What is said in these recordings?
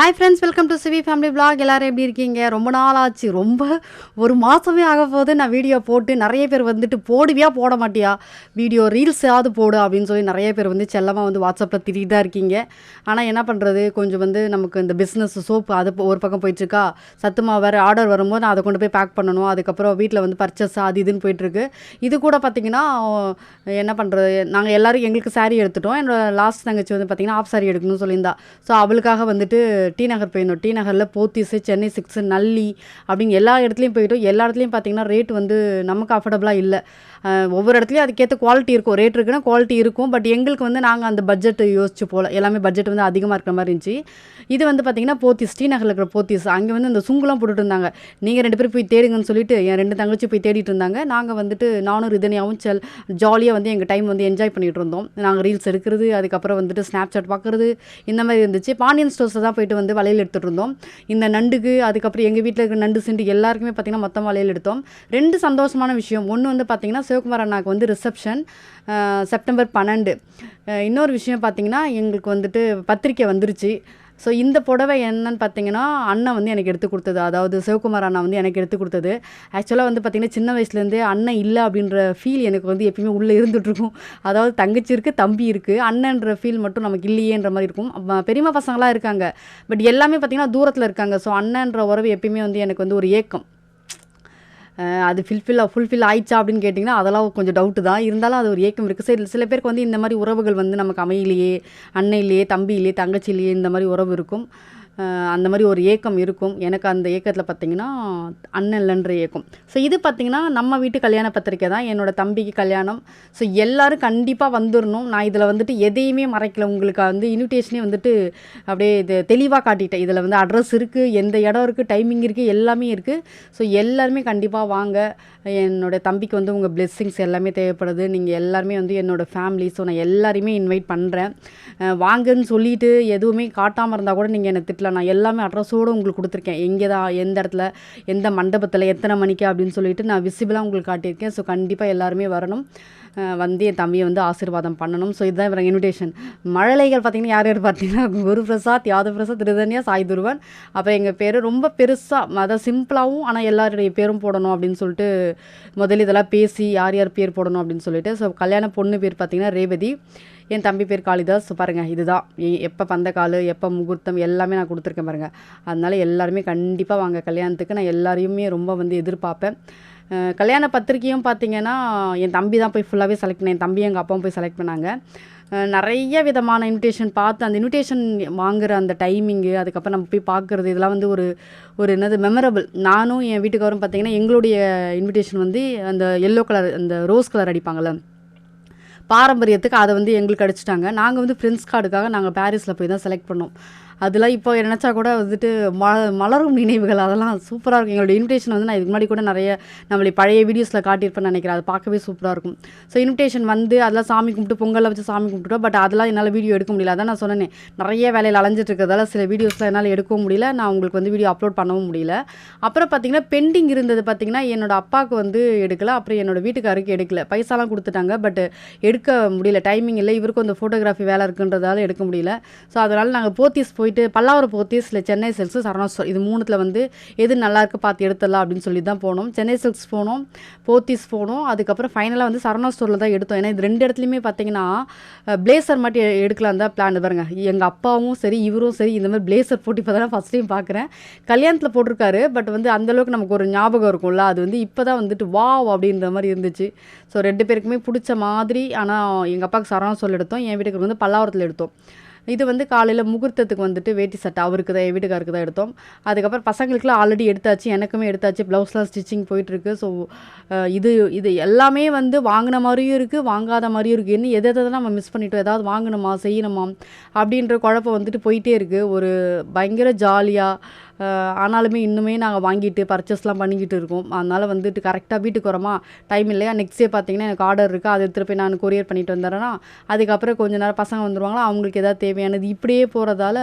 Hi friends welcome to Sivi family vlog. எல்லோரும் எப்படி இருக்கீங்க? ரொம்ப நாள் ஆச்சு ரொம்ப ஒரு மாதமே ஆக போது நான் வீடியோ போட்டு நிறைய பேர் வந்துட்டு போடுவியா போட மாட்டியா? வீடியோ ரீல்ஸாவது போடு அப்படின்னு சொல்லி நிறைய பேர் வந்து செல்லமாக வந்து வாட்ஸ்அப்பில் திரிட்டு தான் இருக்கீங்க. ஆனால் என்ன பண்ணுறது கொஞ்சம் வந்து நமக்கு இந்த பிஸ்னஸ் சோப்பு அது ஒரு பக்கம் போயிட்டுருக்கா? சத்துமா வேறு ஆர்டர் வரும்போது நான் அதை கொண்டு போய் பேக் பண்ணணும். அதுக்கப்புறம் வீட்டில் வந்து பர்ச்சஸ் அது இதுன்னு போயிட்டுருக்கு. இது கூட பார்த்திங்கன்னா என்ன பண்ணுறது நாங்கள் எல்லோரும் எங்களுக்கு சாரீ எடுத்துட்டோம். என்னோட லாஸ்ட் தங்கச்சி வந்து பார்த்திங்கன்னா ஆஃப் சாரீ எடுக்கணும்னு சொல்லியிருந்தா. ஸோ அவளுக்காக வந்துட்டு டி நகர் போயிருந்தோம். டி நகரில் போத்தீஸு சென்னை சிக்ஸு நல்லி அப்படின்னு எல்லா இடத்துலையும் போயிட்டோம். எல்லா இடத்துலையும் பார்த்திங்கன்னா ரேட் வந்து நமக்கு அஃபோர்டபுளாக இல்லை. ஒவ்வொரு இடத்துலையும் அதுக்கேற்ற குவாலிட்டி இருக்கும். ரேட் இருக்குன்னா குவாலிட்டி இருக்கும். பட் எங்களுக்கு வந்து நாங்கள் அந்த பட்ஜெட் யோசிச்சு போகல எல்லாமே பட்ஜெட் வந்து அதிகமாக இருக்கிற மாதிரி இருந்துச்சு. இது வந்து பார்த்திங்கன்னா போத்தீஸ் ஸ்ரீநகரில் இருக்கிற போத்தீஸ். அங்கே வந்து இந்த சுங்குலாம் போட்டுட்டு இருந்தாங்க. நீங்கள் ரெண்டு பேரும் போய் தேடுங்கன்னு சொல்லிட்டு என் ரெண்டு தங்கச்சி போய் தேடிட்டு இருந்தாங்க. நாங்கள் வந்துட்டு நானும் ரிதனியாவும் செல் ஜாலியாக வந்து எங்கள் டைம் வந்து என்ஜாய் பண்ணிகிட்டு இருந்தோம். நாங்கள் ரீல்ஸ் எடுக்கிறது அதுக்கப்புறம் வந்துட்டு ஸ்னாப் சாட் பார்க்குறது இந்த மாதிரி இருந்துச்சு. பாண்டியன் ஸ்டோர்ஸில் தான் போயிட்டு வந்து வளையல் எடுத்துகிட்டு இருந்தோம். இந்த நண்டுக்கு அதுக்கப்புறம் எங்கள் வீட்டில் இருக்கிற நண்டு சிண்டு எல்லாருக்குமே பார்த்திங்கன்னா மொத்தம் வளையல் எடுத்தோம். ரெண்டு சந்தோஷமான விஷயம். ஒன்று வந்து பார்த்திங்கன்னா சிவகுமார் அண்ணாக்கு வந்து ரிசப்ஷன் செப்டம்பர் பன்னெண்டு. இன்னொரு விஷயம் பார்த்திங்கன்னா எங்களுக்கு வந்துட்டு பத்திரிக்கை வந்துருச்சு. ஸோ இந்த புடவை என்னன்னு பார்த்தீங்கன்னா அண்ணன் வந்து எனக்கு எடுத்து கொடுத்தது. அதாவது சிவகுமார் அண்ணா வந்து எனக்கு எடுத்து கொடுத்தது. ஆக்சுவலாக வந்து பார்த்திங்கன்னா சின்ன வயசுலேருந்தே அண்ணன் இல்லை அப்படின்ற ஃபீல் எனக்கு வந்து எப்பயுமே உள்ளே இருந்துகிட்ருக்கும் அதாவது தங்கச்சி இருக்குது தம்பி இருக்குது அண்ணன்ற ஃபீல் மட்டும் நமக்கு இல்லையேன்ற மாதிரி இருக்கும். பெரியமா பெரியம்மா பசங்களாம் இருக்காங்க. பட் எல்லாமே பார்த்திங்கன்னா தூரத்தில் இருக்காங்க. ஸோ அண்ணன்ற உறவு எப்பயுமே வந்து எனக்கு வந்து ஒரு ஏக்கம். அது ஃபில்ஃபில் ஃபுல்ஃபில் ஆயிடுச்சா அப்படின்னு கேட்டிங்கன்னா அதெல்லாம் கொஞ்சம் டவுட்டு தான். இருந்தாலும் அது ஒரு ஏக்கம் இருக்குது சரி சில பேருக்கு வந்து இந்த மாதிரி உறவுகள் வந்து நமக்கு அமையிலேயே அன்னையிலேயே தம்பியிலேயே தங்கச்சியிலேயே இந்த மாதிரி உறவு இருக்கும். அந்த மாதிரி ஒரு ஏக்கம் இருக்கும். எனக்கு அந்த ஏக்கத்தில் பார்த்திங்கன்னா அண்ணன் இல்லைன்ற ஏக்கம். ஸோ இது பார்த்திங்கன்னா நம்ம வீட்டு கல்யாண பத்திரிக்கை தான். என்னோட தம்பிக்கு கல்யாணம். ஸோ எல்லோரும் கண்டிப்பாக வந்துடணும் நான் இதில் வந்துட்டு எதையுமே மறைக்கல. உங்களுக்கு வந்து இன்விடேஷனே வந்துட்டு அப்படியே இது தெளிவாக காட்டிட்டேன். இதில் வந்து அட்ரஸ் இருக்குது எந்த இடம் இருக்குது டைமிங் இருக்குது எல்லாமே இருக்குது ஸோ எல்லாருமே கண்டிப்பாக வாங்க. என்னோட தம்பிக்கு வந்து உங்கள் பிளெஸ்ஸிங்ஸ் எல்லாமே தேவைப்படுது. நீங்கள் எல்லாருமே வந்து என்னோட ஃபேமிலி ஸோ நான் எல்லாருமே இன்வைட் பண்ணுறேன் வாங்கன்னு சொல்லிட்டு எதுவுமே காட்டாமல் இருந்தால் கூட நீங்கள் என்னை திட்டலாம் நான் எல்லாமே அட்ரஸோடு உங்களுக்கு கொடுத்துருக்கேன். எங்கே தான் எந்த இடத்துல எந்த மண்டபத்தில் எத்தனை மணிக்கு அப்படின்னு சொல்லிட்டு நான் விசிபிளாக உங்களுக்கு காட்டியிருக்கேன். ஸோ கண்டிப்பாக எல்லாருமே வரணும். வந்து என் தம்பியை வந்து ஆசீர்வாதம் பண்ணணும். ஸோ இதுதான் இவங்க இன்விடேஷன் மழலைகள் பார்த்தீங்கன்னா யார் யார் பார்த்தீங்கன்னா குரு பிரசாத் யாதவ் பிரசாத் திருதன்யா சாய் துருவன் அப்புறம் எங்கள் பேர் ரொம்ப பெருசாக அதை சிம்பிளாகவும் ஆனால் எல்லாருடைய பேரும் போடணும் அப்படின்னு சொல்லிட்டு முதல்ல இதெல்லாம் பேசி யார் யார் பேர் போடணும் அப்படின்னு சொல்லிட்டு ஸோ கல்யாண பொண்ணு பேர் பார்த்தீங்கன்னா ரேவதி. என் தம்பி பேர் காளிதாஸ். பாருங்கள் இதுதான். எப்போ எப்போ பந்தக்கால் எப்போ முகூர்த்தம் எல்லாமே நான் கொடுத்துருக்கேன் பாருங்கள் அதனால எல்லாருமே கண்டிப்பாக வாங்க. கல்யாணத்துக்கு நான் எல்லாரையுமே ரொம்ப வந்து எதிர்பார்ப்பேன். கல்யாண பத்திரிக்கையும் பார்த்தீங்கன்னா என் தம்பி தான் போய் ஃபுல்லாகவே செலக்ட் பண்ணேன். என் தம்பி எங்கள் அப்பாவும் போய் செலக்ட் பண்ணாங்க. நிறைய விதமான இன்விடேஷன் பார்த்து அந்த இன்விடேஷன் வாங்குற அந்த டைமிங்கு அதுக்கப்புறம் நம்ம போய் பார்க்குறது இதெல்லாம் வந்து ஒரு ஒரு என்னது மெமரபிள் நானும் என் வீட்டுக்காரும் பார்த்தீங்கன்னா எங்களுடைய இன்விடேஷன் வந்து அந்த எல்லோ கலர் அந்த ரோஸ் கலர் அடிப்பாங்கள்ல பாரம்பரியத்துக்கு அதை வந்து எங்களுக்கு அடிச்சிட்டாங்க. நாங்கள் வந்து ஃப்ரெண்ட்ஸ் கார்டுக்காக நாங்கள் பாரிஸில் போய் தான் செலக்ட் பண்ணோம். அதெல்லாம் இப்போ நினச்சா கூட வந்துட்டு ம மலரும் நினைவுகள். அதெல்லாம் சூப்பராக இருக்கும். எங்களோட இன்விடேஷன் வந்து நான் இதுக்கு முன்னாடி கூட நிறைய நம்மளை பழைய வீடியோஸில் காட்டியிருப்பேன்னு நினைக்கிறேன். அது பார்க்கவே சூப்பராக இருக்கும். ஸோ இன்விடேஷன் வந்து அதெல்லாம் சாமி கும்பிட்டு பொங்கலை வச்சு சாமி கும்பிட்டுட்டோம். பட் அதெல்லாம் என்னால் வீடியோ எடுக்க முடியல. அதான் நான் சொன்னேன். நிறைய வேலையில் அலைஞ்சிட்டு இருக்கிறதால சில வீடியோஸில் என்னால் எடுக்கவும் முடியல. நான் உங்களுக்கு வந்து வீடியோ அப்லோட் பண்ணவும் முடியல. அப்புறம் பார்த்தீங்கன்னா பெண்டிங் இருந்தது பார்த்தீங்கன்னா என்னோட அப்பாவுக்கு வந்து எடுக்கல. அப்புறம் என்னோட வீட்டுக்காருக்கு எடுக்கல. பைசாலாம் கொடுத்துட்டாங்க. பட் எடுக்க முடியல. டைமிங் இல்லை. இவருக்கும் அந்த ஃபோட்டோகிராஃபி வேலை இருக்குன்றதால எடுக்க முடியல. ஸோ அதனால் நாங்கள் போத்தீஸ் போயிட்டு பல்லாவரம் போத்தீஸ் சென்னை சில்க்ஸ் சரணா ஸ்டோர் இது மூணுத்தில் வந்து எது நல்லாயிருக்கு பார்த்து எடுத்துடலாம் அப்படின்னு சொல்லி தான் போனோம். சென்னை சில்க்ஸ் போனோம் போத்தீஸ் போனோம். அதுக்கப்புறம் ஃபைனலாக வந்து சரணா ஸ்டோரில் தான் எடுத்தோம். ஏன்னா இது ரெண்டு இடத்துலையுமே பார்த்தீங்கன்னா பிளேசர் மட்டும் எடுக்கலாம் தான் பிளான் பாருங்க. எங்கள் அப்பாவும் சரி இவரும் சரி இந்த மாதிரி பிளேசர் போட்டு இப்போ தான் ஃபஸ்ட் டைம் பார்க்குறேன் கல்யாணத்தில் போட்டிருக்காரு பட் வந்து அந்தளவுக்கு நமக்கு ஒரு ஞாபகம் இருக்கும்ல. அது வந்து இப்போ தான் வந்துட்டு வாவ்! அப்படின்ற மாதிரி இருந்துச்சு. ஸோ ரெண்டு பேருக்குமே பிடிச்ச மாதிரி ஆனால் எங்கள் அப்பாவுக்கு சரணா சொல் எடுத்தோம். என் வீட்டுக்கு வந்து பல்லாவரத்தில் எடுத்தோம். இது வந்து காலையில் முகூர்த்தத்துக்கு வந்துட்டு வேட்டி சட்டை அவருக்கு தான் என் வீட்டுக்காருக்கு தான் எடுத்தோம். அதுக்கப்புறம் பசங்களுக்குலாம் ஆல்ரெடி எடுத்தாச்சு எனக்குமே எடுத்தாச்சு ப்ளவுஸ்லாம் ஸ்டிச்சிங் போயிட்டுருக்கு. ஸோ இது இது எல்லாமே வந்து வாங்கின மாதிரியும் இருக்குது வாங்காத மாதிரியும் இருக்குது இன்னும் எதை எதை நம்ம மிஸ் பண்ணிட்டோம்? ஏதாவது வாங்கணுமா? செய்யணுமா? அப்படின்ற குழப்பம் வந்துட்டு போயிட்டே இருக்குது ஒரு பயங்கர ஜாலியாக ஆனாலுமே இன்னுமே நாங்கள் வாங்கிட்டு பர்ச்சேஸ்லாம் பண்ணிக்கிட்டு இருக்கோம். அதனால் வந்துட்டு கரெக்டாக வீட்டுக்கு வரோமா? டைம் இல்லையா? நெக்ஸ்ட் டே பார்த்தீங்கன்னா எனக்கு ஆர்டர் இருக்குது அதை எடுத்துகிட்டு போய் நான் கொரியர் பண்ணிட்டு வந்துடுறேன்னா அதுக்கப்புறம் கொஞ்ச நேரம் பசங்க வந்துருவாங்களா? அவங்களுக்கு எதாவது தேவையானது. இப்படியே போகிறதால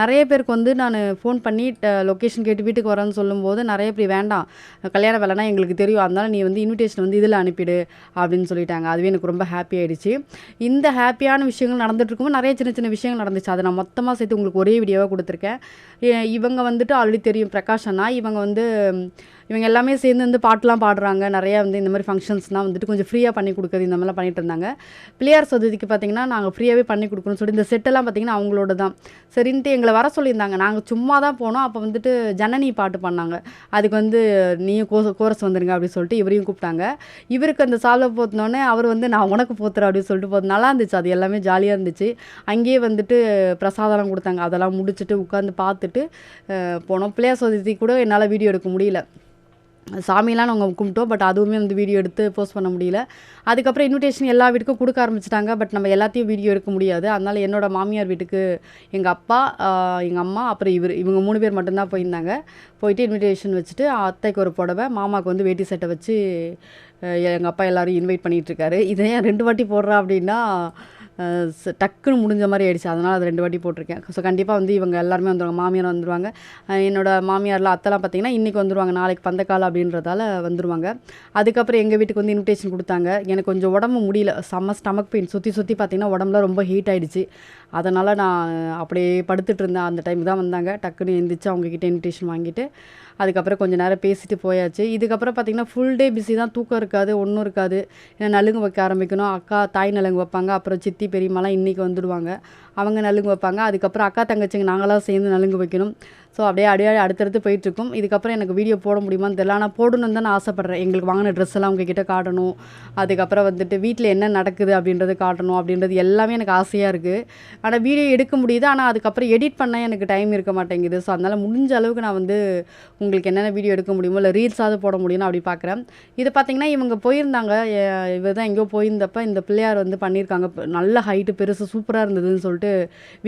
நிறைய பேருக்கு வந்து நான் ஃபோன் பண்ணி லொக்கேஷன் கேட்டு வீட்டுக்கு வரேன்னு சொல்லும்போது நிறைய பேர் வேண்டாம். கல்யாண வேலைனா எங்களுக்கு தெரியும். அதனால் நீ வந்து இன்விடேஷன் வந்து இதில் அனுப்பிடு அப்படின்னு சொல்லிட்டாங்க. அதுவே எனக்கு ரொம்ப ஹாப்பி ஆகிடுச்சு இந்த ஹாப்பியான விஷயங்கள் நடந்துட்டு இருக்கும்போது நிறைய சின்ன சின்ன விஷயங்கள் நடந்துச்சு. அதை நான் மொத்தமாக சேர்த்து உங்களுக்கு ஒரே வீடியோவாக கொடுத்துருக்கேன். இவங்க வந்துட்டு ஆல்ரெடி தெரியும் பிரகாஷ் அண்ணா. இவங்க வந்து இவங்க எல்லாமே சேர்ந்து வந்து பாட்டுலாம் பாடுறாங்க. நிறையா வந்து இந்த மாதிரி ஃபங்க்ஷன்ஸ்லாம் வந்துட்டு கொஞ்சம் ஃப்ரீயாக பண்ணி கொடுக்குறது இந்த மாதிரிலாம் பண்ணிட்டு இருந்தாங்க. பிள்ளையார் சதுர்த்திக்கு பார்த்தீங்கன்னா நாங்கள் ஃப்ரீயாகவே பண்ணி கொடுக்கணும்னு சொல்லி இந்த செட்டெல்லாம் பார்த்திங்கன்னா அவங்களோட தான். சரின்ட்டு எங்களை வர சொல்லியிருந்தாங்க. நாங்கள் சும்மா தான் போனோம். அப்போ வந்துட்டு ஜனனி பாட்டு பண்ணாங்க அதுக்கு வந்து நீயும் கோ கோரஸ் வந்துருங்க அப்படின்னு சொல்லிட்டு இவரையும் கூப்பிட்டாங்க. இவருக்கு அந்த சால்வை போத்தினோடனே அவர் வந்து நான் உனக்கு போத்துறேன் அப்படின்னு சொல்லிட்டு போது நல்லா இருந்துச்சு. அது எல்லாமே ஜாலியாக இருந்துச்சு. அங்கேயே வந்துட்டு பிரசாதம்லாம் கொடுத்தாங்க. அதெல்லாம் முடிச்சுட்டு உட்காந்து பார்த்துட்டு போனோம். பிள்ளையார் சதுர்த்தி கூட என்னால் வீடியோ எடுக்க முடியல. சாமிலாம் நாங்கள் கும்பிட்டோம் பட் அதுவுமே வந்து வீடியோ எடுத்து போஸ்ட் பண்ண முடியல. அதுக்கப்புறம் இன்விடேஷன் எல்லா வீட்டுக்கும் கொடுக்க ஆரம்பிச்சிட்டாங்க பட் நம்ம எல்லாத்தையும் வீடியோ எடுக்க முடியாது. அதனால என்னோட மாமியார் வீட்டுக்கு எங்கள் அப்பா எங்கள் அம்மா அப்புறம் இவர் இவங்க மூணு பேர் மட்டும்தான் போயிருந்தாங்க. போயிட்டு இன்விடேஷன் வச்சுட்டு அத்தைக்கு ஒரு புடவை மாமாவுக்கு வந்து வேட்டி சட்டை வச்சு எங்கள் அப்பா எல்லோரும் இன்வைட் பண்ணிகிட்ருக்காரு இதை ஏன் ரெண்டு வாட்டி போடுறா அப்படின்னா டக்குன்னு முடிஞ்ச மாதிரி ஆயிடுச்சு. அதனால் அது ரெண்டு வாட்டி போட்டிருக்கேன். ஸோ கண்டிப்பாக வந்து இவங்க எல்லாருமே வந்துடுவாங்க மாமியார் வந்துடுவாங்க என்னோடய மாமியாரில் அத்தெல்லாம் பார்த்தீங்கன்னா இன்றைக்கி வந்துடுவாங்க நாளைக்கு பந்தக்காலம் அப்படின்றதால வந்துடுவாங்க அதுக்கப்புறம் எங்கள் வீட்டுக்கு வந்து இன்விடேஷன் கொடுத்தாங்க. எனக்கு கொஞ்சம் உடம்பு முடியல. செம்ம ஸ்டமக் பெயின் சுற்றி சுற்றி பார்த்திங்கன்னா உடம்புல ரொம்ப ஹீட் ஆகிடுச்சு அதனால் நான் அப்படியே படுத்துட்டு இருந்தேன். அந்த டைம் தான் வந்தாங்க. டக்குன்னு எழுந்திரிச்சு அவங்கக்கிட்ட இன்விடேஷன் வாங்கிட்டு அதுக்கப்புறம் கொஞ்சம் நேரம் பேசிட்டு போயாச்சு. இதுக்கப்புறம் பார்த்திங்கன்னா ஃபுல் டே பிஸி தான். தூக்கம் இருக்காது ஒன்றும் இருக்காது. ஏன்னா நலுங்கு வைக்க ஆரம்பிக்கணும். அக்கா தாய் நலுங்கு வைப்பாங்க. அப்புறம் சித்தி பெரியம்மாலாம் இன்றைக்கி வந்துடுவாங்க. அவங்க நலுங்கு வைப்பாங்க. அதுக்கப்புறம் அக்கா தங்கச்சிங்க நாங்களாம் சேர்ந்து நலுங்கு வைக்கணும். ஸோ அப்படியே அப்படியே அடுத்தடுத்து போயிட்டுருக்கும். இதுக்கப்புறம் எனக்கு வீடியோ போட முடியுமான்னு தெரியல. ஆனால் போடணும்னு தான் நான் ஆசைப்பட்றேன். எங்களுக்கு வாங்கின ட்ரெஸ் எல்லாம் உங்ககிட்ட காட்டணும். அதுக்கப்புறம் வந்துட்டு வீட்டில் என்ன நடக்குது அப்படின்றது காட்டணும் அப்படின்றது எல்லாமே எனக்கு ஆசையாக இருக்குது ஆனால் வீடியோ எடுக்க முடியுது. ஆனால் அதுக்கப்புறம் எடிட் பண்ண எனக்கு டைம் இருக்க மாட்டேங்குது. ஸோ அதனால் முடிஞ்ச அளவுக்கு நான் வந்து உங்களுக்கு என்னென்ன வீடியோ எடுக்க முடியுமோ இல்லை ரீல்ஸாவது போட முடியும்னு அப்படி பார்க்குறேன் இது பார்த்தீங்கன்னா இவங்க போயிருந்தாங்க. இவர் தான் எங்கேயோ போயிருந்தப்ப இந்த பிள்ளையார் வந்து பண்ணியிருக்காங்க நல்ல ஹைட்டு பெருசு சூப்பராக இருந்ததுன்னு சொல்லிட்டு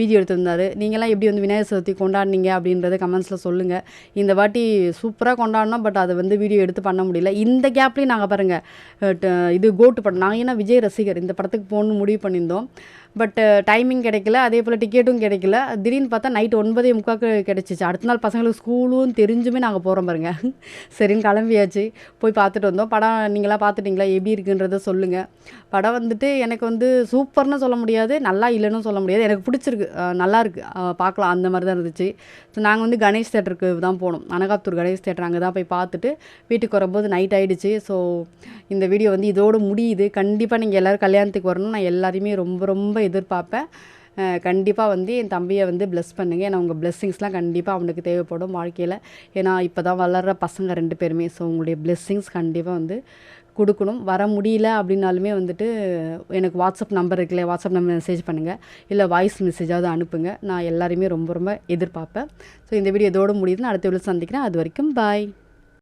வீடியோ எடுத்திருந்தாரு. நீங்களாம் எப்படி வந்து விநாயகர் சதுர்த்தி கொண்டாடினீங்க அப்படின்றத கமெண்ட்ஸில் சொல்லுங்கள் இந்த வாட்டி சூப்பராக கொண்டாடினோம் பட் அதை வந்து வீடியோ எடுத்து பண்ண முடியல. இந்த கேப்லேயும் நாங்கள் பாருங்கள் இது கோட்டு படம் நாங்கள் ஏன்னா விஜய் ரசிகர் இந்த படத்துக்கு போகணுன்னு முடிவு பண்ணியிருந்தோம். பட் டைமிங் uh, கிடைக்கல அதே போல் டிக்கெட்டும் கிடைக்கல. திடீர்னு பார்த்தா நைட் ஒன்பதே முக்காக்கு கிடச்சிச்சு. அடுத்த நாள் பசங்களுக்கு ஸ்கூலும் தெரிஞ்சுமே நாங்கள் போகிறோம் பாருங்க. சரின்னு கிளம்பியாச்சு. போய் பார்த்துட்டு வந்தோம். படம் நீங்களாம் பார்த்துட்டிங்களா? எப்படி இருக்குன்றத சொல்லுங்கள் படம் வந்துட்டு எனக்கு வந்து சூப்பர்னு சொல்ல முடியாது நல்லா இல்லைன்னு சொல்ல முடியாது. எனக்கு பிடிச்சிருக்கு. நல்லாயிருக்கு நல்லா பார்க்கலாம். அந்த மாதிரி தான் இருந்துச்சு. ஸோ நாங்கள் வந்து கணேஷ் தேட்டருக்கு தான் போனோம். அனகாத்தூர் கணேஷ் தேட்டர் அங்கே தான் போய் பார்த்துட்டு வீட்டுக்கு வரும்போது நைட் ஆகிடுச்சு ஸோ இந்த வீடியோ வந்து இதோடு முடியுது. கண்டிப்பாக நீங்கள் எல்லோரும் கல்யாணத்துக்கு வரணும் நான் எல்லாரையுமே ரொம்ப ரொம்ப எதிர்பார்ப்பேன். கண்டிப்பாக வந்து என் தம்பியை வந்து ப்ளஸ் பண்ணுங்கள் ஏன்னா உங்கள் ப்ளெஸ்ஸிங்ஸ்லாம் கண்டிப்பாக அவனுக்கு தேவைப்படும் வாழ்க்கையில். ஏன்னா இப்போ தான் வளர்கிற பசங்க ரெண்டு பேருமே. ஸோ உங்களுடைய ப்ளெஸ்ஸிங்ஸ் கண்டிப்பாக வந்து கொடுக்கணும். வர முடியல அப்படின்னாலுமே வந்துட்டு எனக்கு வாட்ஸ்அப் நம்பர் இருக்குல்ல வாட்ஸ்அப் நம்பர் மெசேஜ் பண்ணுங்கள் இல்லை வாய்ஸ் மெசேஜாவது அனுப்புங்க. நான் எல்லாரையுமே ரொம்ப ரொம்ப எதிர்பார்ப்பேன். ஸோ இந்த வீடியோ இதோடு முடியுது நான் அடுத்த வீடியோ சந்திக்கிறேன். அது வரைக்கும் பாய்